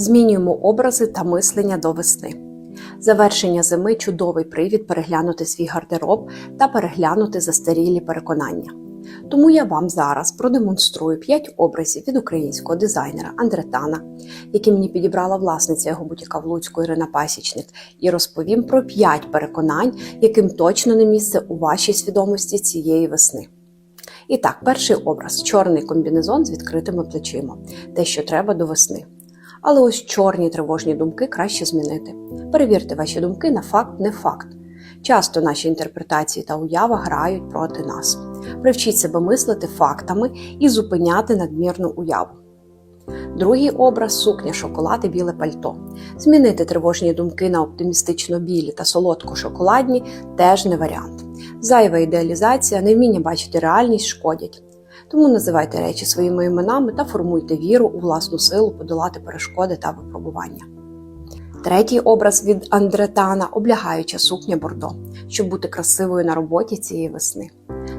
Змінюємо образи та мислення до весни. Завершення зими чудовий привід переглянути свій гардероб та переглянути застарілі переконання. Тому я вам зараз продемонструю 5 образів від українського дизайнера Андретана, які мені підібрала власниця його бутіка в Луцьку Ірина Пасічник, і розповім про 5 переконань, яким точно не місце у вашій свідомості цієї весни. І так, перший образ чорний комбінезон з відкритими плечима, те, що треба до весни. Але ось чорні тривожні думки краще змінити. Перевірте ваші думки на факт, не факт. Часто наші інтерпретації та уява грають проти нас. Привчіть себе мислити фактами і зупиняти надмірну уяву. Другий образ сукня, шоколад і біле пальто. Змінити тривожні думки на оптимістично білі та солодко-шоколадні теж не варіант. Зайва ідеалізація, невміння бачити реальність шкодять. Тому називайте речі своїми іменами та формуйте віру у власну силу подолати перешкоди та випробування. Третій образ від Андретана облягаюча сукня Бордо, щоб бути красивою на роботі цієї весни.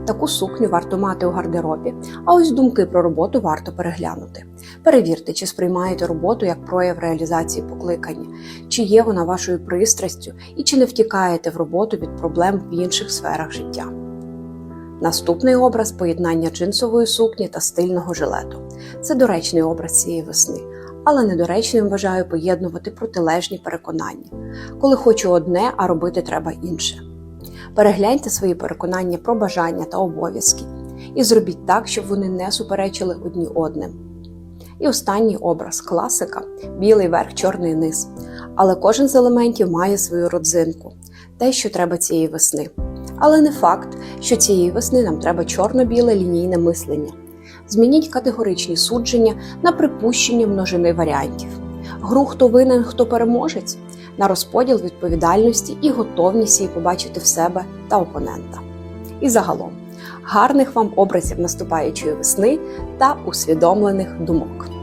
Таку сукню варто мати у гардеробі, а ось думки про роботу варто переглянути. Перевірте, чи сприймаєте роботу як прояв реалізації покликання, чи є вона вашою пристрастю і чи не втікаєте в роботу від проблем в інших сферах життя. Наступний образ поєднання джинсової сукні та стильного жилету. Це доречний образ цієї весни, але недоречним вважаю поєднувати протилежні переконання, коли хочу одне, а робити треба інше. Перегляньте свої переконання про бажання та обов'язки і зробіть так, щоб вони не суперечили одні одним. І останній образ класика білий верх, чорний низ. Але кожен з елементів має свою родзинку, те, що треба цієї весни. Але не факт, що цієї весни нам треба чорно-біле лінійне мислення. Змініть категоричні судження на припущення множини варіантів. Гру хто винен, хто переможець, на розподіл відповідальності і готовність її побачити в себе та опонента. І загалом гарних вам образів наступаючої весни та усвідомлених думок.